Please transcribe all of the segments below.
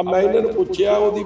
ਆ ਮੈਂ ਇਹਨਾਂ ਨੂੰ ਪੁੱਛਿਆ, ਉਹਦੀ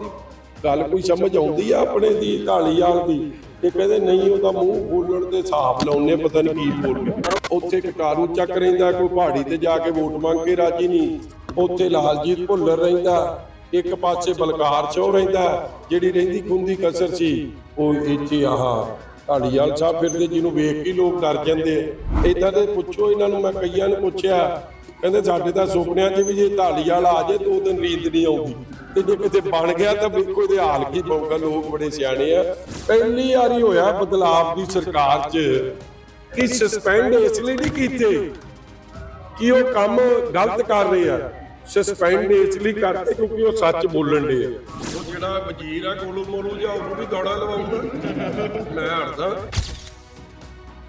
ਗੱਲ ਕੋਈ ਸਮਝ ਆਉਂਦੀ ਆ ਆਪਣੇ ਦੀ, ਢਾਲੀਵਾਲ ਦੀ? ਇਹ ਕਹਿੰਦੇ, ਨਹੀਂ, ਉਹਦਾ ਮੂੰਹ ਬੋਲਣ ਦੇ ਹਿਸਾਬ ਲਾਉਣੇ ਪਤਾ ਨਹੀਂ ਕੀ ਬੋਲ ਗਿਆ ਉੱਥੇ ਕਟਾਰੂ ਚੱਕ ਰਹਿੰਦਾ, ਕੋਈ ਪਹਾੜੀ ਤੇ ਜਾ ਕੇ ਵੋਟ ਮੰਗ ਕੇ ਰਾਜੀ ਨਹੀਂ। ਉੱਥੇ ਲਾਲਜੀਤ ਭੁੱਲਰ ਰਹਿੰਦਾ, ਇੱਕ ਪਾਸੇ ਬਲਕਾਰ ਚੋ ਰਹਿੰਦਾ, ਜਿਹੜੀ ਰਹਿੰਦੀ ਖੁੰਦੀ ਕਸਰ ਸੀ, ਉਹ ਇੱਥੇ ਆਹ ਢਾਲੀਵਾਲ ਸਾਹਿਬ ਫਿਰਦੇ, ਜਿਹਨੂੰ ਵੇਖ ਕੇ ਲੋਕ ਡਰ ਜਾਂਦੇ ਇਦਾਂ ਦੇ ਪੁੱਛੋ, ਇਹਨਾਂ ਨੂੰ ਮੈਂ ਕਈਆਂ ਨੂੰ ਪੁੱਛਿਆ ਕਹਿੰਦੇ ਸਾਡੇ ਤਾਂ ਸੁਪਨਿਆਂ 'ਚ ਵੀ ਜੇ ਢਾਲੀਵਾਲ ਆ ਜੇ, ਦੋ ਦਿਨ ਨੀਂਦ ਨਹੀਂ ਆਉਂਦੀ। ਤੇ ਜੇ ਕਿਤੇ ਬਣ ਗਿਆ ਤਾਂ ਬਿਲਕੁਲ ਇਹਦੇ ਹਾਲ ਕੀ ਪਊਗਾ ਲੋਕ ਬੜੇ ਸਿਆਣੇ ਆ। ਪਹਿਲੀ ਵਾਰੀ ਹੋਇਆ ਬਦਲਾਵ ਦੀ ਸਰਕਾਰ 'ਚ ਕਿ ਸਸਪੈਂਡ ਇਸ ਲਈ ਨਹੀਂ ਕੀਤੇ ਕਿ ਉਹ ਕੰਮ ਗਲਤ ਕਰ ਰਹੇ ਆ। ਸਸਪੈਂਡ ਇਸ ਲਈ ਕਰਤੇ ਕਿਉਂਕਿ ਉਹ ਸੱਚ ਬੋਲਣ ਦੇ ਆ। ਉਹ ਜਿਹੜਾ ਵਜ਼ੀਰ ਆ ਕੋਲੂ ਮੋਲੂ ਜਾਂ ਉਹਨੂੰ ਵੀ ਦੌੜਾ ਲਵਾਉਂਦਾ। ਮੈਂ ਹਟਦਾ।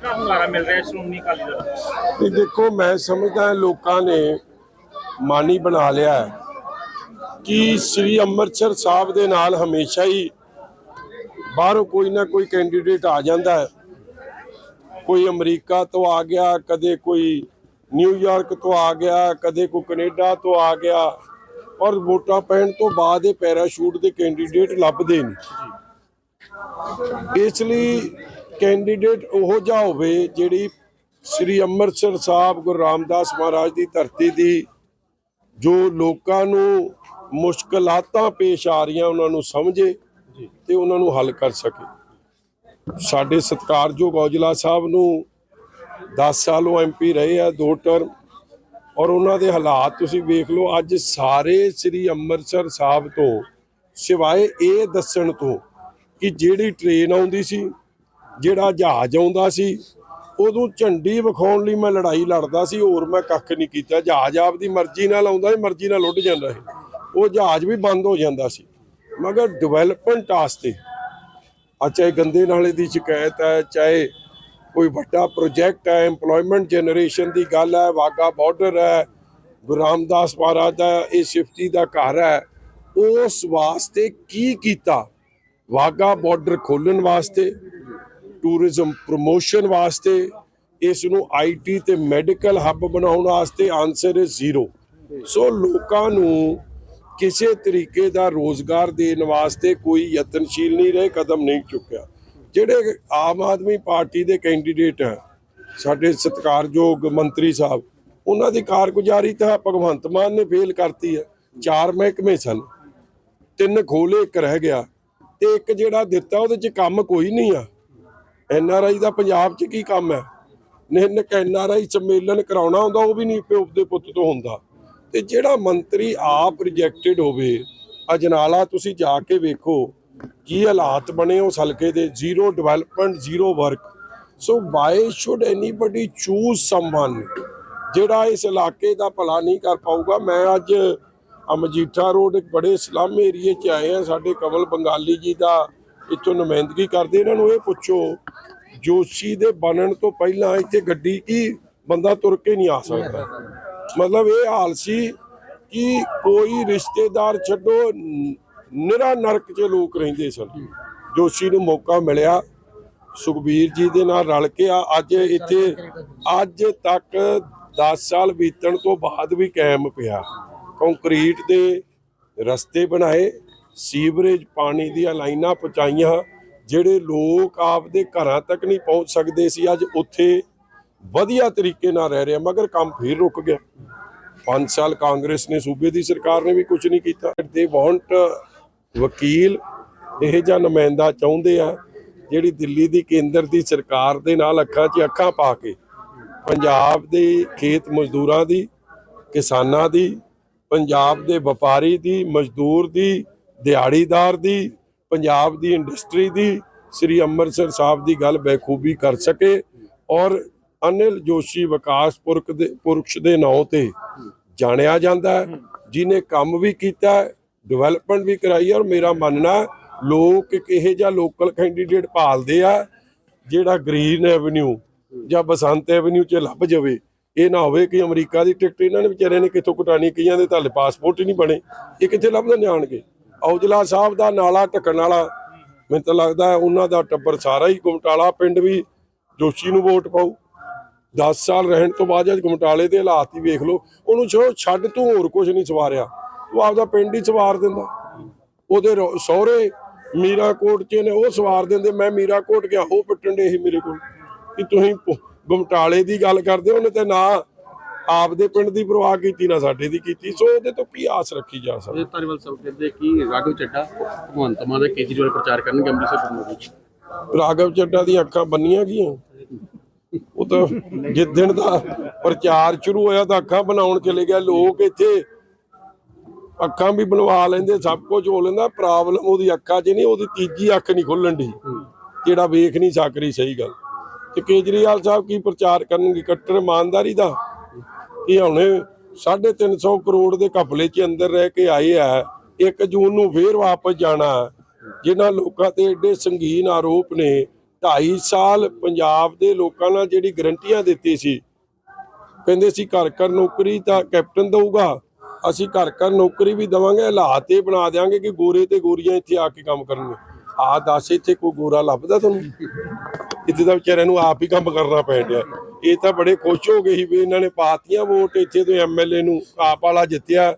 ਕਿਹੜਾ ਹੁੰਗਾਰਾ ਮਿਲ ਰਿਹਾ ਸ਼੍ਰੋਮਣੀ ਅਕਾਲੀ ਦਲ ਤੇ ਦੇਖੋ, ਮੈਂ ਸਮਝਦਾ ਲੋਕਾਂ ਨੇ ਮਾਨੀ ਬਣਾ ਲਿਆ ਕਿ ਸ੍ਰੀ ਅੰਮ੍ਰਿਤਸਰ ਸਾਹਿਬ ਦੇ ਨਾਲ ਹਮੇਸ਼ਾ ਹੀ ਬਾਹਰੋਂ ਕੋਈ ਨਾ ਕੋਈ ਕੈਂਡੀਡੇਟ ਆ ਜਾਂਦਾ ਹੈ। ਕੋਈ ਅਮਰੀਕਾ ਤੋਂ ਆ ਗਿਆ, ਕਦੇ ਕੋਈ ਨਿਊਯਾਰਕ ਤੋਂ ਆ ਗਿਆ, ਕਦੇ ਕੋਈ ਕੈਨੇਡਾ ਤੋਂ ਆ ਗਿਆ ਔਰ ਵੋਟਾਂ ਪੈਣ ਤੋਂ ਬਾਅਦ ਇਹ ਪੈਰਾਸ਼ੂਟ ਦੇ ਕੈਂਡੀਡੇਟ ਲੱਭਦੇ ਨਹੀਂ। ਇਸ ਲਈ ਕੈਂਡੀਡੇਟ ਉਹ ਜਿਹਾ ਹੋਵੇ ਜਿਹੜੀ ਸ੍ਰੀ ਅੰਮ੍ਰਿਤਸਰ ਸਾਹਿਬ ਗੁਰੂ ਰਾਮਦਾਸ ਮਹਾਰਾਜ ਦੀ ਧਰਤੀ ਦੀ ਜੋ ਲੋਕਾਂ ਨੂੰ ਮੁਸ਼ਕਲਾਤਾਂ ਪੇਸ਼ ਆ ਰਹੀਆਂ ਉਹਨਾਂ ਨੂੰ ਸਮਝੇ ਤੇ ਉਹਨਾਂ ਨੂੰ ਹੱਲ ਕਰ ਸਕੇ। ਸਾਡੇ ਸਤਿਕਾਰਯੋਗ ਔਜਲਾ ਸਾਹਿਬ ਨੂੰ 10 ਸਾਲ ਉਹ ਐਮਪੀ ਰਹੇ ਆ ਦੋ ਟਰਮ ਔਰ ਉਹਨਾਂ ਦੇ ਹਾਲਾਤ ਤੁਸੀਂ ਵੇਖ ਲਓ ਅੱਜ ਸਾਰੇ ਸ੍ਰੀ ਅੰਮ੍ਰਿਤਸਰ ਸਾਹਿਬ ਤੋਂ ਸਿਵਾਏ ਇਹ ਦੱਸਣ ਤੋਂ ਕਿ ਜਿਹੜੀ ਟ੍ਰੇਨ ਆਉਂਦੀ ਸੀ ਜਿਹੜਾ ਜਹਾਜ਼ ਆਉਂਦਾ ਸੀ ਉਦੋਂ ਝੰਡੀ ਵਿਖਾਉਣ ਲਈ ਮੈਂ ਲੜਾਈ ਲੜਦਾ ਸੀ, ਹੋਰ ਮੈਂ ਕੱਖ ਨਹੀਂ ਕੀਤਾ। ਜਹਾਜ਼ ਆਪਦੀ ਮਰਜ਼ੀ ਨਾਲ ਆਉਂਦਾ ਸੀ, ਮਰਜ਼ੀ ਨਾਲ ਉੱਡ ਜਾਂਦਾ ਸੀ। ਉਹ ਜਹਾਜ਼ ਵੀ ਬੰਦ ਹੋ ਜਾਂਦਾ ਸੀ। ਮਗਰ ਡਿਵੈਲਪਮੈਂਟ ਵਾਸਤੇ ਆ ਚਾਹੇ ਗੰਦੇ ਨਾਲੇ ਦੀ ਸ਼ਿਕਾਇਤ ਹੈ, ਚਾਹੇ ਕੋਈ ਵੱਡਾ ਪ੍ਰੋਜੈਕਟ ਹੈ, EMPLOYMENT ਜਨਰੇਸ਼ਨ ਦੀ ਗੱਲ ਹੈ ਵਾਗਾ ਬਾਰਡਰ ਹੈ ਗੁਰੂ ਰਾਮਦਾਸ ਮਹਾਰਾਜ ਦਾ, ਇਹ ਸਿਫਤੀ ਦਾ ਘਰ ਹੈ, ਉਸ ਵਾਸਤੇ ਕੀ ਕੀਤਾ? ਵਾਗਾ ਬਾਰਡਰ ਖੋਲਣ ਵਾਸਤੇ ਟੂਰਿਜ਼ਮ ਪ੍ਰੋਮੋਸ਼ਨ ਵਾਸਤੇ ਇਸ ਨੂੰ ਆਈਟੀ ਤੇ ਮੈਡੀਕਲ ਹੱਬ ਬਣਾਉਣ ਵਾਸਤੇ ਆਨਸਰ ਇਜ਼ ਜ਼ੀਰੋ ਸੋ ਲੋਕਾਂ ਨੂੰ ਕਿਸੇ ਤਰੀਕੇ ਦਾ ਰੋਜ਼ਗਾਰ ਦੇਣ ਵਾਸਤੇ ਕੋਈ ਯਤਨਸ਼ੀਲ ਨਹੀਂ ਰਹੇ, ਕਦਮ ਨਹੀਂ ਚੁੱਕਿਆ। ਜਿਹੜੇ ਆਮ ਆਦਮੀ ਪਾਰਟੀ ਦੇ ਕੈਂਡੀਡੇਟ ਹੈ, ਸਾਡੇ ਸਤਿਕਾਰਯੋਗ ਮੰਤਰੀ ਸਾਹਿਬ, ਉਹਨਾਂ ਦੀ ਕਾਰਗੁਜ਼ਾਰੀ ਤਾਂ ਭਗਵੰਤ ਮਾਨ ਨੇ ਫੇਲ ਕਰਤੀ ਹੈ। ਚਾਰ ਮਹਿਕਮੇ ਸਨ, ਤਿੰਨ ਖੋਲੇ ਇੱਕ ਰਹਿ ਗਿਆ। ਤੇ ਇੱਕ ਜਿਹੜਾ ਦਿੱਤਾ, ਉਹਦੇ 'ਚ ਕੰਮ ਕੋਈ ਨਹੀਂ ਆ। ਐਨ ਆਰ ਆਈ ਦਾ ਪੰਜਾਬ 'ਚ ਕੀ ਕੰਮ ਹੈ? ਨਿਹਨਕ ਐਨ ਆਰ ਆਈ ਸੰਮੇਲਨ ਕਰਾਉਣਾ ਹੁੰਦਾ, ਉਹ ਵੀ ਨਹੀਂ ਪਿਓ ਦੇ ਪੁੱਤ ਤੋਂ ਹੁੰਦਾ। ਤੇ ਜਿਹੜਾ ਮੰਤਰੀ ਆਪ ਰਿਜੈਕਟਡ ਹੋਵੇ, ਅਜਨਾਲਾ ਤੁਸੀਂ ਜਾ ਕੇ ਵੇਖੋ, ਕੀ ਹਾਲਾਤ ਬਣੇ ਉਸ ਹਲਕੇ ਦੇ zero development zero work so why should anybody choose someone ਜਿਹੜਾ ਇਸ ਇਲਾਕੇ ਦਾ ਭਲਾ ਨਹੀਂ ਕਰ ਪਾਊਗਾ? ਮੈਂ ਅੱਜ ਮਜੀਠਾ ਰੋਡ ਇੱਕ ਬੜੇ ਸਲਮ ਏਰੀਏ 'ਚ ਆਏ ਆ ਸਾਡੇ ਕਮਲ ਬੰਗਾਲੀ ਜੀ ਦਾ ਇੱਥੋਂ ਨੁਮਾਇੰਦਗੀ ਕਰਦੇ ਇਹਨਾਂ ਨੂੰ ਇਹ ਪੁੱਛੋ, ਜੋਸ਼ੀ ਦੇ ਬਣਨ ਤੋਂ ਪਹਿਲਾਂ ਇੱਥੇ ਗੱਡੀ ਕੀ ਬੰਦਾ ਤੁਰ ਕੇ ਨਹੀਂ ਆ ਸਕਦਾ? ਮਤਲਬ ਇਹ ਹਾਲ ਸੀ ਕਿ ਕੋਈ ਰਿਸ਼ਤੇਦਾਰ ਛੱਡੋ ਨਿਰਾ ਨਰਕ 'ਚ ਲੋਕ ਰਹਿੰਦੇ ਸਨ। ਜੋਸ਼ੀ ਨੂੰ ਮੌਕਾ ਮਿਲਿਆ, ਸੁਖਬੀਰ ਜੀ ਦੇ ਨਾਲ ਰਲ ਕੇ ਆ, ਅੱਜ ਇੱਥੇ, ਅੱਜ ਤੱਕ 10 ਸਾਲ ਬੀਤਣ ਤੋਂ ਬਾਅਦ ਵੀ ਕਾਇਮ ਪਿਆ। ਕੰਕਰੀਟ ਦੇ ਰਸਤੇ ਬਣਾਏ ਸੀਵਰੇਜ ਪਾਣੀ ਦੀਆਂ ਲਾਈਨਾਂ ਪਹੁੰਚਾਈਆਂ, ਜਿਹੜੇ ਲੋਕ ਆਪਦੇ ਘਰਾਂ ਤੱਕ ਨਹੀਂ ਪਹੁੰਚ ਸਕਦੇ ਸੀ, ਅੱਜ ਉੱਥੇ ਵਧੀਆ ਤਰੀਕੇ ਨਾਲ ਰਹਿ ਰਿਹਾ, ਮਗਰ ਕੰਮ ਫੇਰ ਰੁਕ ਗਿਆ। 5 ਸਾਲ ਕਾਂਗਰਸ ਨੇ, ਸੂਬੇ ਦੀ ਸਰਕਾਰ ਨੇ ਵੀ ਕੁਝ ਨਹੀਂ ਕੀਤਾ। ਦੇ ਵਾਂਟ ਵਕੀਲ ਇਹ ਜਿਹਾ ਨੁਮਾਇੰਦਾ ਚਾਹੁੰਦੇ ਆ, ਜਿਹੜੀ ਦਿੱਲੀ ਦੀ ਕੇਂਦਰ ਦੀ ਸਰਕਾਰ ਦੇ ਨਾਲ ਅੱਖਾਂ 'ਚ ਅੱਖਾਂ ਪਾ ਕੇ, ਪੰਜਾਬ ਦੇ ਖੇਤ ਮਜ਼ਦੂਰਾਂ ਦੀ, ਕਿਸਾਨਾਂ ਦੀ, ਪੰਜਾਬ ਦੇ ਵਪਾਰੀ ਦੀ, ਮਜ਼ਦੂਰ ਦੀ ਦਿਹਾੜੀਦਾਰ ਦੀ, ਪੰਜਾਬ ਦੀ ਇੰਡਸਟਰੀ ਦੀ, ਸ੍ਰੀ ਅੰਮ੍ਰਿਤਸਰ ਸਾਹਿਬ ਦੀ ਗੱਲ ਬਖੂਬੀ ਕਰ ਸਕੇ ਔਰ ਅਨਿਲ ਜੋਸ਼ੀ ਵਿਕਾਸ ਪੁਰਖ ਦੇ ਪੁਰਖ ਦੇ ਨਾਂ ਤੇ ਜਾਣਿਆ ਜਾਂਦਾ ਹੈ ਜਿਨੇ ਕੰਮ ਵੀ ਕੀਤਾ ਡਿਵੈਲਪਮੈਂਟ ਵੀ ਕਰਾਈ ਔਰ ਮੇਰਾ ਮੰਨਣਾ ਲੋਕ ਇੱਕ ਇਹੋ ਜਿਹਾ ਲੋਕਲ ਕੈਂਡੀਡੇਟ ਭਾਲਦੇ ਆ, ਜਿਹੜਾ ਗ੍ਰੀਨ ਐਵਨਿਊ ਜਾਂ ਬਸੰਤ ਐਵਨਿਊ 'ਚ ਲੱਭ ਜਾਵੇ, ਇਹ ਨਾ ਹੋਵੇ ਕਿ ਅਮਰੀਕਾ ਦੀ ਟਿਕਟ ਇਹਨਾਂ ਨੇ ਵਿਚਾਰਿਆਂ ਨੇ ਕਿੱਥੋਂ ਕਟਾਣੀ, ਕਈਆਂ ਦੇ ਤਾਂ ਪਾਸਪੋਰਟ ਹੀ ਨਹੀਂ ਬਣੇ, ਇਹ ਕਿੱਥੇ ਲੱਭਣ ਜਾਣਗੇ ਔਜਲਾ ਸਾਹਿਬ ਦਾ ਨਾਲਾ ਢੱਕਣ ਵਾਲਾ ਮੈਨੂੰ ਤਾਂ ਲੱਗਦਾ ਉਹਨਾਂ ਦਾ ਟੱਬਰ ਸਾਰਾ ਹੀ ਗੁਮਟਾਲਾ ਪਿੰਡ ਵੀ ਜੋਸ਼ੀ ਨੂੰ ਵੋਟ ਪਾਊ। 10 ਸਾਲ ਰਹਿਣ ਤੋਂ ਬਾਅਦ ਅੱਜ ਗੁਮਟਾਲੇ ਦੇ ਹਾਲਾਤ ਹੀ ਵੇਖ ਲਓ ਉਹਨੂੰ ਛੋ ਛੱਡ ਤੂੰ ਹੋਰ ਕੁਝ ਨਹੀਂ ਸਵਾਰਿਆ। ਉਹ ਆਪਦਾ ਪਿੰਡ ਹੀ ਸਵਾਰ ਦਿੰਦਾ। ਉਹਦੇ ਰੋ- ਸਹੁਰੇ ਮੀਰਾਕੋਟ ਚ ਨੇ ਉਹ ਸਵਾਰ ਦਿੰਦੇ ਮੈਂ ਮੀਰਾਕੋਟ ਗਿਆ ਉਹ ਪਿੱਟਣ ਦੇ ਸੀ ਮੇਰੇ ਕੋਲ। ਕਿ ਤੁਸੀਂ ਪ- ਗੁਮਟਾਲੇ ਦੀ ਗੱਲ ਕਰਦੇ ਹੋ, ਉਹਨੇ ਤੇ ਨਾ ਆਪਦੇ ਪਿੰਡ ਦੀ ਪਰਵਾਹ ਕੀਤੀ ਨਾ ਸਾਡੇ ਦੀ ਕੀਤੀ ਸੋ ਉਹਦੇ ਤੋਂ ਕੀ ਆਸ ਰੱਖੀ ਜਾ ਸਕਦੀ? ਇਹ ਧਾਰੀਵਾਲ ਸਾਹਿਬ ਕਹਿੰਦੇ ਕਿ ਰਾਘਵ ਚੱਡਾ ਭਗਵੰਤ ਮਾਨ ਦੇ ਕੇਜਰੀਵਾਲ ਪ੍ਰਚਾਰ ਕਰਨਗੇ ਅੰਮ੍ਰਿਤਸਰ ਤੋਂ ਵਿੱਚ ਰਾਘਵ ਚੱਡਾ ਦੀਆਂ ਅੱਖਾਂ ਬੰਨੀਆਂ ਗਈਆਂ? ਉਹ ਤਾਂ ਜਿਸ ਦਿਨ ਦਾ ਪ੍ਰਚਾਰ ਸ਼ੁਰੂ ਹੋਇਆ ਤਾਂ ਅੱਖਾਂ ਬਣਾਉਣ ਚਲੇ ਗਿਆ। ਲੋਕ ਇੱਥੇ ਅੱਖਾਂ ਵੀ ਬਣਵਾ ਲੈਂਦੇ ਸਭ ਕੁਝ ਹੋ ਲੈਂਦਾ। ਪ੍ਰੋਬਲਮ ਉਹਦੀ ਅੱਖਾਂ 'ਚ ਨਹੀਂ ਉਹਦੀ ਤੀਜੀ ਅੱਖ ਨਹੀਂ ਖੁੱਲਣ ਦੀ ਜਿਹੜਾ ਵੇਖ ਨਹੀਂ ਸਕ ਰਹੀ ਸਹੀ ਗੱਲ। ਤੇ ਕੇਜਰੀਵਾਲ ਸਾਹਿਬ ਕੀ ਪ੍ਰਚਾਰ ਕਰਨਗੇ? ਕੱਟੜ ਇਮਾਨਦਾਰੀ ਦਾ ਇਹ ਹੁਣ 350 ਕਰੋੜ ਦੇ ਘਪਲੇ 'ਚ ਅੰਦਰ ਰਹਿ ਕੇ ਆਏ ਆ। 1 ਜੂਨ ਨੂੰ ਫੇਰ ਵਾਪਸ ਜਾਣਾ। ਜਿਨ੍ਹਾਂ ਲੋਕਾਂ ਤੇ ਐਡੇ ਸੰਗੀਨ ਆਰੋਪ ਨੇ 2.5 ਸਾਲ ਪੰਜਾਬ ਦੇ ਲੋਕਾਂ ਨਾਲ ਜਿਹੜੀ ਗਰੰਟੀਆਂ ਦਿੱਤੀ ਸੀ। ਕਹਿੰਦੇ ਸੀ, ਘਰ ਘਰ ਨੌਕਰੀ ਤਾਂ ਕੈਪਟਨ ਦਊਗਾ। ਅਸੀਂ ਘਰ ਘਰ ਨੌਕਰੀ ਵੀ ਦਵਾਂਗੇ, ਹਾਲਾਤ ਇਹ ਬਣਾ ਦੇਾਂਗੇ ਕਿ ਗੋਰੇ ਤੇ ਗੋਰੀਆਂ ਇੱਥੇ ਆ ਕੇ ਕੰਮ ਕਰਨਗੇ ਆ ਦੱਸ ਇੱਥੇ ਕੋਈ ਗੋਰਾ ਲੱਭਦਾ ਤੁਹਾਨੂੰ? ਇੱਥੇ ਤਾਂ ਵਿਚਾਰਿਆਂ ਨੂੰ ਆਪ ਹੀ ਕੰਮ ਕਰਨਾ ਪੈਣ ਡਿਆ। ਇਹ ਤਾਂ ਬੜੇ ਖੁਸ਼ ਹੋ ਗਏ ਸੀ ਵੀ ਇਹਨਾਂ ਨੇ ਪਾਤੀਆਂ ਵੋਟ, ਇੱਥੇ ਤੋਂ ਐਮਐਲਏ ਨੂੰ ਆਪ ਵਾਲਾ ਜਿੱਤਿਆ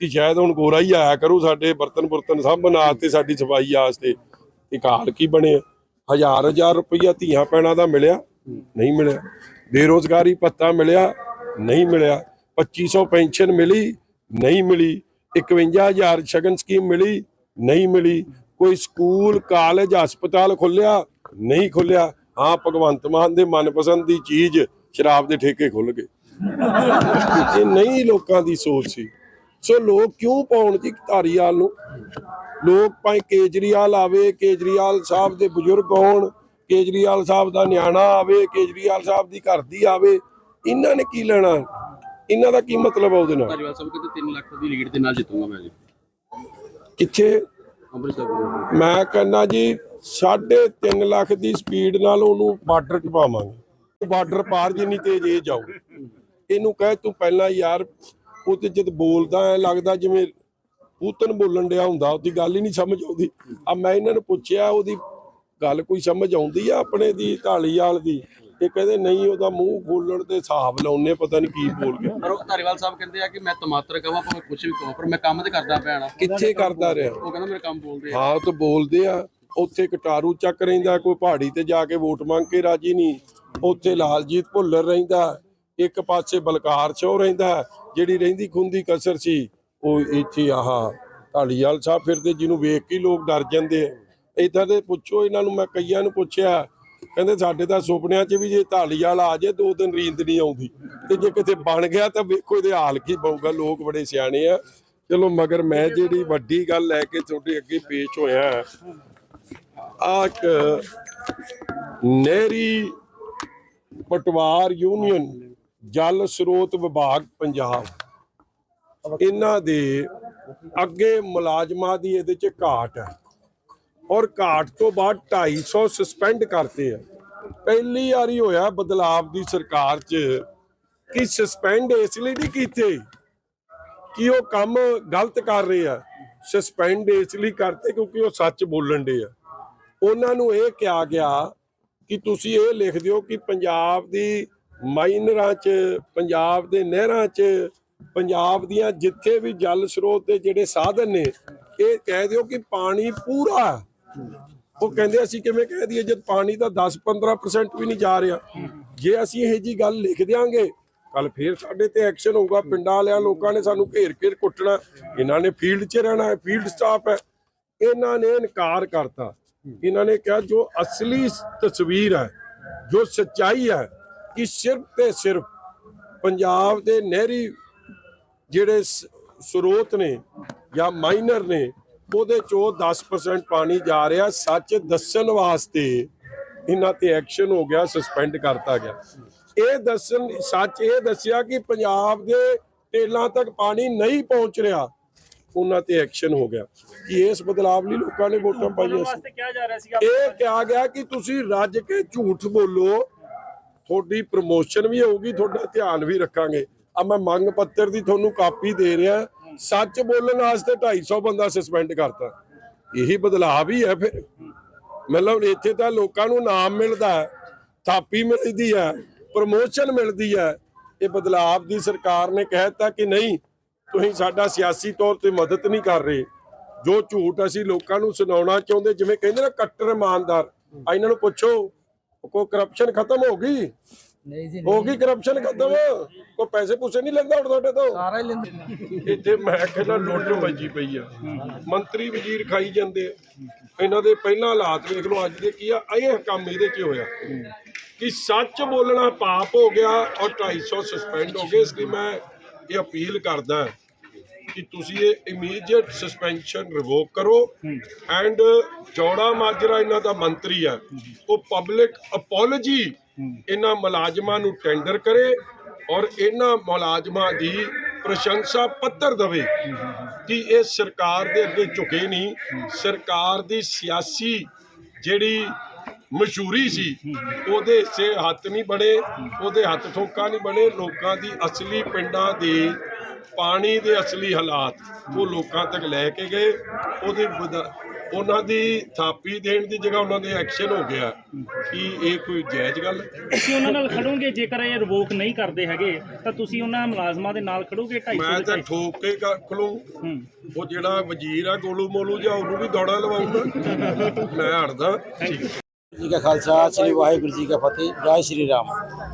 ਕਿ ਸ਼ਾਇਦ ਹੁਣ ਗੋਰਾ ਹੀ ਆਇਆ ਕਰੂ ਸਾਡੇ ਬਰਤਨ ਬੁਰਤਨ ਸਭ ਬਣਾ ਤੇ ਸਾਡੀ ਸਫ਼ਾਈ ਆਸਤੇ ਇਹ ਕਾਲ ਕੀ ਬਣਿਆ ਹਜ਼ਾਰ ਹਜ਼ਾਰ ਰੁਪਈਆ ਧੀਆਂ ਪੈਣਾ ਦਾ ਮਿਲਿਆ, ਨਹੀਂ ਮਿਲਿਆ। ਬੇਰੋਜ਼ਗਾਰੀ ਪੱਤਾ ਮਿਲਿਆ, ਨਹੀਂ ਮਿਲਿਆ। 2500 ਪੈਨਸ਼ਨ ਮਿਲੀ, ਨਹੀਂ ਮਿਲੀ। 51000 ਸ਼ਗਨ ਸਕੀਮ ਮਿਲੀ, ਨਹੀਂ ਮਿਲੀ। ਕੋਈ ਸਕੂਲ, ਕਾਲਜ, ਹਸਪਤਾਲ ਖੁੱਲਿਆ ਨਹੀਂ ਖੁੱਲਿਆ ਹਾਂ ਭਗਵੰਤ ਮਾਨ ਦੇ ਮਨਪਸੰਦ ਦੀ ਚੀਜ਼ ਸ਼ਰਾਬ ਦੇ ਠੇਕੇ ਖੁੱਲ ਗਏ। ਇਹ ਨਹੀਂ ਲੋਕਾਂ ਦੀ ਸੋਚ ਸੀ। ਸੋ ਲੋਕ ਕਿਉਂ ਪਾਉਣ ਜੀ ਧਾਰੀਵਾਲ ਨੂੰ? ਲੋਕ ਭਾਵੇਂ ਕੇਜਰੀਵਾਲ ਆਵੇ ਕੇਜਰੀਵਾਲ ਸਾਹਿਬ ਦੇ ਬਜ਼ੁਰਗ ਹੋਣ ਕੇਜਰੀਵਾਲ ਸਾਹਿਬ ਦਾ ਨਿਆਣਾ ਆਵੇ ਕੇਜਰੀਵਾਲ ਸਾਹਿਬ ਦੀ ਘਰ ਦੀ ਆਵੇ ਇਹਨਾਂ ਨੇ ਕੀ ਲੈਣਾ? ਇਹਨਾਂ ਦਾ ਕੀ ਮਤਲਬ ਆ ਉਹਦੇ ਨਾਲ? ਧਾਰੀਵਾਲ ਸਾਹਿਬ ਕਹਿੰਦੇ 3 ਲੱਖ ਦੀ ਲੀਡ ਦੇ ਨਾਲ ਜਿੱਤੂਗਾ ਮੈਂ ਜੀ। ਕਿੱਥੇ? ਅੰਮ੍ਰਿਤਸਰ ਮੈਂ ਕਹਿੰਦਾ ਜੀ 3.5 ਲੱਖ ਦੀ ਸਪੀਡ ਨਾਲ ਉਹਨੂੰ ਬਾਰਡਰ 'ਚ ਪਾਵਾਂਗੇ। ਬਾਰਡਰ ਪਾਰ ਜਿੰਨੀ ਤੇਜ਼ ਇਹ ਜਾਊ। ਇਹਨੂੰ ਕਹੇ ਤੂੰ ਪਹਿਲਾਂ ਯਾਰ ਉਹ ਤੇ ਜਦ ਬੋਲਦਾ ਐ ਲੱਗਦਾ ਜਿਵੇਂ ਪੂਤਨ ਬੋਲਣ ਡਿਆ ਹੁੰਦਾ ਉਹਦੀ ਗੱਲ ਹੀ ਨਹੀਂ ਸਮਝ ਆਉਂਦੀ। ਆ ਮੈਂ ਇਹਨਾਂ ਨੂੰ ਪੁੱਛਿਆ ਉਹਦੀ ਗੱਲ ਕੋਈ ਸਮਝ ਆਉਂਦੀ ਆ ਆਪਣੇ ਦੀ ਢਾਲੀਵਾਲ ਦੀ? ਇਹ ਕਹਿੰਦੇ ਨਹੀਂ ਉਹਦਾ ਮੂੰਹ ਖੋਲਣ ਤੇ ਹਿਸਾਬ ਲਾਉਣੇ ਪਤਾ ਨਹੀਂ ਕੀ ਬੋਲ ਗਿਆ। ਪਰ ਉਹ ਧਾਰੀਵਾਲ ਸਾਹਿਬ ਕਹਿੰਦੇ ਆ ਕਿ ਮੈਂ ਟਮਾਟਰ ਕਹਾਂ ਭਾਵੇਂ ਕੁਝ ਵੀ ਕਹਾਂ ਪਰ ਮੈਂ ਕੰਮ ਤੇ ਕਰਦਾ ਪਿਆ ਕਿੱਥੇ ਕਰਦਾ ਰਿਹਾ? ਉਹ ਕਹਿੰਦਾ ਮੇਰੇ ਕੰਮ ਬੋਲਦੇ ਆ। ਹਾਂ ਉਹ ਤਾਂ ਬੋਲਦੇ ਆ। ਉੱਥੇ ਕਟਾਰੂ ਚੱਕ ਰਹਿੰਦਾ, ਕੋਈ ਪਹਾੜੀ ਤੇ ਜਾ ਕੇ ਵੋਟ ਮੰਗ ਕੇ ਰਾਜੀ ਨਹੀਂ। ਉੱਥੇ ਲਾਲਜੀਤ ਭੁੱਲਰ ਰਹਿੰਦਾ, ਇੱਕ ਪਾਸੇ ਬਲਕਾਰ ਚੋ ਰਹਿੰਦਾ, ਜਿਹੜੀ ਰਹਿੰਦੀ ਖੁੰਦੀ ਕਸਰ ਸੀ, ਉਹ ਇੱਥੇ ਆਹ ਢਾਲੀਵਾਲ ਸਾਹਿਬ ਫਿਰਦੇ, ਜਿਹਨੂੰ ਵੇਖ ਕੇ ਲੋਕ ਡਰ ਜਾਂਦੇ ਇਦਾਂ ਦੇ ਪੁੱਛੋ, ਇਹਨਾਂ ਨੂੰ ਮੈਂ ਕਈਆਂ ਨੂੰ ਪੁੱਛਿਆ, ਕਹਿੰਦੇ ਸਾਡੇ ਤਾਂ ਸੁਪਨਿਆਂ 'ਚ ਵੀ ਜੇ ਢਾਲੀਵਾਲ ਆ ਜੇ, ਦੋ ਦਿਨ ਰੀਂਦ ਨਹੀਂ ਆਉਂਦੀ। ਤੇ ਜੇ ਕਿਤੇ ਬਣ ਗਿਆ ਤਾਂ ਵੇਖੋ ਇਹਦੇ ਹਾਲ ਕੀ ਪਊਗਾ, ਲੋਕ ਬੜੇ ਸਿਆਣੇ ਆ। ਚਲੋ, ਮਗਰ ਮੈਂ ਜਿਹੜੀ ਵੱਡੀ ਗੱਲ ਲੈ ਕੇ ਤੁਹਾਡੇ ਅੱਗੇ ਪੇਸ਼ ਹੋਇਆ ਆ ਇੱਕ ਨਹਿਰੀ ਪਟਵਾਰ ਯੂਨੀਅਨ ਜਲ ਸਰੋਤ ਵਿਭਾਗ ਪੰਜਾਬ। ਇਹਨਾਂ ਦੇ ਅੱਗੇ ਮੁਲਾਜ਼ਮਾਂ ਦੀ ਇਹਦੇ ਚ ਘਾਟ ਹੈ। ਔਰ ਘਾਟ ਤੋਂ ਬਾਅਦ 250 ਸਸਪੈਂਡ ਕਰਤੇ ਆ। ਪਹਿਲੀ ਵਾਰੀ ਹੋਇਆ ਬਦਲਾਵ ਦੀ ਸਰਕਾਰ 'ਚ ਕਿ ਸਸਪੈਂਡ ਇਸ ਲਈ ਨਹੀਂ ਕੀਤੇ ਕਿ ਉਹ ਕੰਮ ਗਲਤ ਕਰ ਰਹੇ ਆ। ਸਸਪੈਂਡ ਇਸ ਲਈ ਕਰਤੇ ਕਿਉਂਕਿ ਉਹ ਸੱਚ ਬੋਲਣ ਦੇ ਆ। ਉਹਨਾਂ ਨੂੰ ਇਹ ਕਿਹਾ ਗਿਆ ਕਿ ਤੁਸੀਂ ਇਹ ਲਿਖ ਦਿਓ ਕਿ ਪੰਜਾਬ ਦੀ ਮਾਈਨਰਾਂ 'ਚ, ਪੰਜਾਬ ਦੇ ਨਹਿਰਾਂ 'ਚ, ਪੰਜਾਬ ਦੀਆਂ ਜਿੱਥੇ ਵੀ ਜਲ ਸਰੋਤ ਦੇ ਜਿਹੜੇ ਸਾਧਨ ਨੇ, ਇਹ ਕਹਿ ਦਿਓ ਕਿ ਪਾਣੀ ਪੂਰਾ ਉਹ ਕਹਿੰਦੇ ਅਸੀਂ ਕਿਵੇਂ ਕਹਿ ਦਈਏ, ਜਦ ਪਾਣੀ ਦਾ 10-15% ਵੀ ਨਹੀਂ ਜਾ ਰਿਹਾ। ਜੇ ਅਸੀਂ ਇਹ ਜੀ ਗੱਲ ਲਿਖ ਦਿਆਂਗੇ ਕੱਲ ਫੇਰ ਸਾਡੇ ਤੇ ਐਕਸ਼ਨ ਹੋਊਗਾ। ਪਿੰਡਾਂ ਵਾਲਿਆਂ ਲੋਕਾਂ ਨੇ ਸਾਨੂੰ ਘੇਰ ਘੇਰ ਕੁੱਟਣਾ। ਇਹਨਾਂ ਨੇ ਫੀਲਡ 'ਚ ਰਹਿਣਾ ਹੈ ਫੀਲਡ ਸਟਾਫ ਹੈ। ਇਹਨਾਂ ਨੇ ਇਨਕਾਰ ਕਰਤਾ। ਇਹਨਾਂ ਨੇ ਕਿਹਾ ਜੋ ਅਸਲੀ ਤਸਵੀਰ ਹੈ, ਜੋ ਸੱਚਾਈ ਹੈ, ਕਿ ਸਿਰਫ ਤੇ ਸਿਰਫ ਪੰਜਾਬ ਦੇ ਨਹਿਰੀ ਜਿਹੜੇ ਸਰੋਤ ਨੇ ਜਾਂ ਮਾਈਨਰ ਨੇ, ਉਹਦੇ ਚੋਂ 10% ਪਾਣੀ ਜਾ ਰਿਹਾ, ਸੱਚ ਦੱਸਣ ਵਾਸਤੇ ਇਹਨਾਂ ਤੇ ਐਕਸ਼ਨ ਹੋ ਗਿਆ, ਸਸਪੈਂਡ ਕਰਤਾ ਗਿਆ। ਇਹ ਦੱਸਣ, ਸੱਚ ਇਹ ਦੱਸਿਆ ਕਿ ਪੰਜਾਬ ਦੇ ਟੇਲਾਂ ਤੱਕ ਪਾਣੀ ਨਹੀਂ ਪਹੁੰਚ ਰਿਹਾ ਉਹਨਾਂ ਤੇ ਐਕਸ਼ਨ ਹੋ ਗਿਆ ਕਿ ਇਸ ਬਦਲਾਵ ਲਈ ਲੋਕਾਂ ਨੇ ਵੋਟਾਂ ਪਾਈਆਂ ਸੀ। ਇਹ ਕਿਹਾ ਗਿਆ ਕਿ ਤੁਸੀਂ ਰੱਜ ਕੇ ਝੂਠ ਬੋਲੋ ਤੁਹਾਡੀ ਪ੍ਰਮੋਸ਼ਨ ਵੀ ਹੋਊਗੀ ਤੁਹਾਡਾ ਧਿਆਨ ਵੀ ਰੱਖਾਂਗੇ। ਆ ਮੈਂ ਮੰਗ ਪੱਤਰ ਦੀ ਤੁਹਾਨੂੰ ਕਾਪੀ ਦੇ ਰਿਹਾ ਸੱਚ ਬੋਲਣ ਵਾਸਤੇ 250 ਬੰਦਾ ਸਸਪੈਂਡ ਕਰਤਾ। ਇਹੀ ਬਦਲਾਅ ਹੀ ਹੈ ਫਿਰ। ਮਤਲਬ ਇੱਥੇ ਤਾਂ ਲੋਕਾਂ ਨੂੰ ਨਾਮ ਮਿਲਦਾ ਹੈ ਥਾਪੀ ਮਿਲਦੀ ਹੈ ਪ੍ਰਮੋਸ਼ਨ ਮਿਲਦੀ ਹੈ। ਇਹ ਬਦਲਾਅ ਦੀ ਸਰਕਾਰ ਨੇ ਕਹਿਤਾ ਕਿ ਨਹੀਂ ਤੁਸੀਂ ਸਾਡਾ ਸਿਆਸੀ ਤੌਰ ਤੇ ਮਦਦ ਨਹੀਂ ਕਰ ਰਹੇ। ਜੋ ਝੂਠ ਅਸੀਂ ਲੋਕਾਂ ਨੂੰ ਸੁਣਾਉਣਾ ਚਾਹੁੰਦੇ ਜਿਵੇਂ ਕਹਿੰਦੇ ਨਾ ਕੱਟਰ ਇਮਾਨਦਾਰ ਆ ਇਹਨਾਂ ਨੂੰ ਪੁੱਛੋ ਕੋ ਕਰਪਸ਼ਨ ਖਤਮ ਹੋ ਗਈ? ਨਹੀਂ ਜੀ ਹੋ ਗਈ ਕਰਪਸ਼ਨ ਖਤਮ? ਕੋ ਪੈਸੇ ਪੂਸੇ ਨਹੀਂ ਲੈਂਦਾ ਹੁਣ ਤੁਹਾਡੇ ਤੋਂ? ਸਾਰਾ ਹੀ ਲੈਂਦੇ ਇੱਥੇ ਮੈਂ ਕਹਿੰਦਾ ਲੁੱਟ ਵੱਜੀ ਪਈ ਆ। ਮੰਤਰੀ ਵਜ਼ੀਰ ਖਾਈ ਜਾਂਦੇ। ਇਹਨਾਂ ਦੇ ਪਹਿਲਾਂ ਹਾਲਾਤ ਵੇਖ ਲਓ ਅੱਜ ਦੇ ਕੀ ਆ ਇਹ ਕੰਮ ਇਹਦੇ ਕੀ ਹੋਇਆ। ਕਿ ਸੱਚ ਬੋਲਣਾ ਪਾਪ ਹੋ ਗਿਆ ਔਰ 250 ਸਸਪੈਂਡ ਹੋ ਗਏ ਇਸ ਲਈ ਮੈਂ ਇਹ ਅਪੀਲ ਕਰਦਾ ਕਿ ਤੁਸੀਂ ਇਹ ਇਮੀਡੀਏਟ ਸਸਪੈਂਸ਼ਨ ਰਿਵੋਕ ਕਰੋ ਐਂਡ ਚੌੜਾ ਮਾਜਰਾ ਇਹਨਾਂ ਦਾ ਮੰਤਰੀ ਆ ਉਹ ਪਬਲਿਕ ਅਪੋਲੋਜੀ ਇਹਨਾਂ ਮੁਲਾਜ਼ਮਾਂ ਨੂੰ ਟੈਂਡਰ ਕਰੇ ਔਰ ਇਹਨਾਂ ਮੁਲਾਜ਼ਮਾਂ ਦੀ ਪ੍ਰਸ਼ੰਸਾ ਪੱਤਰ ਦਵੇ ਕਿ ਇਹ ਸਰਕਾਰ ਦੇ ਅੱਗੇ ਝੁਕੇ ਨਹੀਂ, ਸਰਕਾਰ ਦੀ ਸਿਆਸੀ ਜਿਹੜੀ ਮਸ਼ਹੂਰੀ ਸੀ। ਉਹਦੇ ਹਿੱਸੇ ਹੱਥ ਨਹੀਂ ਬਣੇ ਉਹਦੇ ਹੱਥ ਠੋਕਾ ਨਹੀਂ ਬਣੇ। ਲੋਕਾਂ ਦੀ ਅਸਲੀ ਪਿੰਡਾਂ ਦੀ ਪਾਣੀ ਦੇ ਅਸਲੀ ਹਾਲਾਤ ਉਹ ਲੋਕਾਂ ਤੱਕ ਲੈ ਕੇ ਗਏ। ਉਹਦੇ ਉਹਨਾਂ ਦੀ ਥਾਪੀ ਦੇਣ ਦੀ ਜਗ੍ਹਾ ਉਹਨਾਂ ਦੇ ਐਕਸ਼ਨ ਹੋ ਗਿਆ। ਕਿ ਇਹ ਕੋਈ ਜਾਇਜ਼ ਗੱਲ? ਤੁਸੀਂ ਉਹਨਾਂ ਨਾਲ ਖੜੋਗੇ ਜੇਕਰ ਇਹ ਰਿਵੋਕ ਨਹੀਂ ਕਰਦੇ ਹੈਗੇ ਤਾਂ ਤੁਸੀਂ ਉਹਨਾਂ ਮੁਲਾਜ਼ਮਾਂ ਦੇ ਨਾਲ ਖੜੋਗੇ 250 ਮੈਂ ਤਾਂ 250 ਠੋਕ ਕੇ ਹੂੰ। ਉਹ ਜਿਹੜਾ ਵਜ਼ੀਰ ਆ ਗੋਲੂ ਮੋਲੂ ਜਾਂ ਉਹਨੂੰ ਵੀ ਦੌੜਾ ਲਵਾਉਂਗਾ ਮੈਂ ਹਟਦਾ। ਜੀ ਕਾ ਖਾਲਸਾ, ਸ੍ਰੀ ਵਾਹਿਗੁਰੂ ਜੀ ਕਾ ਫਤਿਹ, ਜੈ ਸ਼੍ਰੀ ਰਾਮ।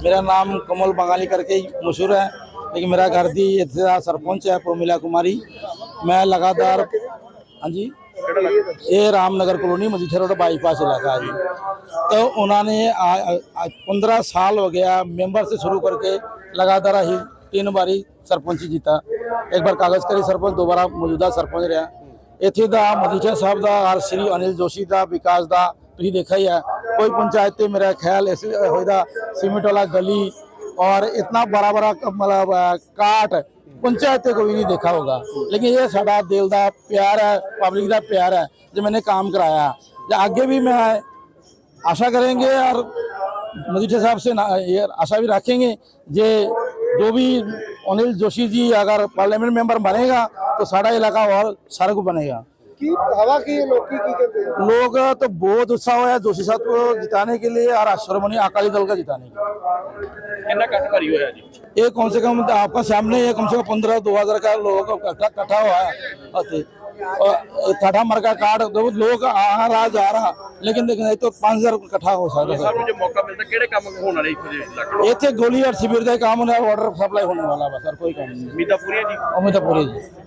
ਮੇਰਾ ਨਾਮ ਕਮਲ ਬੰਗਾਲੀ ਕਰਕੇ ਮਸ਼ਹੂਰ ਹੈ, ਲੇਕਿਨ ਮੇਰਾ ਘਰ ਦੀ ਇੱਥੇ ਦਾ ਸਰਪੰਚ ਹੈ ਪ੍ਰੋਮਿਲਾ ਕੁਮਾਰੀ। ਮੈਂ ਲਗਾਤਾਰ, ਹਾਂਜੀ? ਇਹ Ramnagar colony Majitha road, bypass इलाका है ਉਹਨਾਂ ਨੇ पंद्रह साल हो गया मेंबर से शुरू करके लगातार ही तीन बारी सरपंच जीता एक बार कागज करी ਸਰਪੰਚ, ਦੁਬਾਰਾ ਮੌਜੂਦਾ ਸਰਪੰਚ ਰਿਹਾ। ਇੱਥੇ ਦਾ ਮਜੀਠਾ ਸਾਹਿਬ ਦਾ ਹਰ ਸ੍ਰੀ ਅਨਿਲ ਜੋਸ਼ੀ ਦਾ ਵਿਕਾਸ ਦਾ ਤੁਸੀਂ ਦੇਖਿਆ ਹੀ ਹੈ कोई पंचायत में मेरा ख्याल ऐसे होगा सीमेंट वाला गली और इतना बड़ा बड़ा मतलब काट पंचायत को भी नहीं देखा होगा लेकिन ये साडा दिल का प्यार है पब्लिक का प्यार है जो मैंने काम कराया जो आगे भी मैं आशा करेंगे और मजीठे साहब से ये आशा भी रखेंगे जे जो भी अनिल जोशी जी अगर पार्लियामेंट मेंबर बनेगा तो साडा इलाका और सारा को बनेगा ਕੀ ਹਵਾ ਕੀ ਹੈ ਲੋਕੀ ਕੀ ਕਹਿੰਦੇ ਆ लोग तो बहुत उत्साह है जोशी साहब को जिताने के लिए और श्रोमणी अकाली दल का जिताने के लिए ਕਿੰਨਾ ਕੱਟ ਭਾਰੀ ਹੋਇਆ ਜੀ ये कम से कम आपका सामने ये कम से कम पंद्रह दो हजार का लोगों का इकट्ठा इकट्ठा हुआ है अते- और टाटा मर का कार्ड दो लोग आ रहा जा रहा लेकिन देखिए नहीं तो पाँच हजार इकट्ठा हो सकता ਸਭ ਨੂੰ ਜੇ ਮੌਕਾ ਮਿਲਦਾ ਕਿਹੜੇ ਕੰਮ ਹੋਣ ਵਾਲੇ ਇੱਥੇ ਦੇ ਇਲਾਕੇ है इतने गोली और शिविर का काम होना वाटर सप्लाई होने वाला बस सर कोई काम नहीं ਉਮੀਦਾਂ ਪੂਰੀਆਂ ਜੀ उम्मीद है पूरी जी